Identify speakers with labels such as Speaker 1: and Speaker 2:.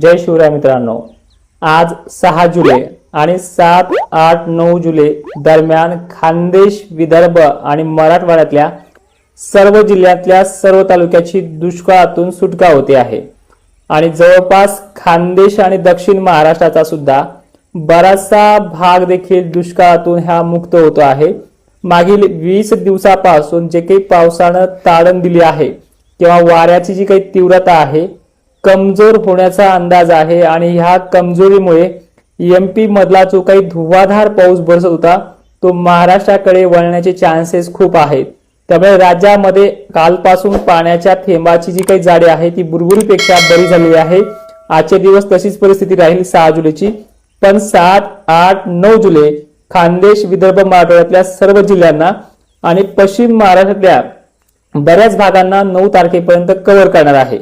Speaker 1: जय शिवराय मित्रांनो. आज सहा जुलै आणि सात आठ नऊ जुलै दरम्यान खानदेश विदर्भ आणि मराठवाड्यातल्या सर्व जिल्ह्यातल्या सर्व तालुक्याची दुष्काळातून सुटका होते आहे. आणि जवळपास खानदेश आणि दक्षिण महाराष्ट्राचा सुद्धा बराचसा भाग देखील दुष्काळातून ह्या मुक्त होतो आहे. मागील वीस दिवसापासून जे काही पावसानं ताडण दिली आहे किंवा वाऱ्याची जी काही तीव्रता आहे कमजोर होण्याचा अंदाज आहे आणि ह्या कमजोरीमुळे एम पी मधला जो काही धुवाधार पाऊस बरसत होता तो महाराष्ट्राकडे वळण्याचे चान्सेस खूप आहेत. त्यामुळे राज्यामध्ये कालपासून पाण्याच्या थेंबाची जी काही जाडी आहे ती बुरबुरीपेक्षा बरी झालेली आहे. आजचे दिवस तशीच परिस्थिती राहील सहा जुलैची. पण सात आठ नऊ जुलै खानदेश विदर्भ मराठवाड्यातल्या सर्व जिल्ह्यांना आणि पश्चिम महाराष्ट्रातल्या बऱ्याच भागांना नऊ तारखेपर्यंत कव्हर करणार आहे.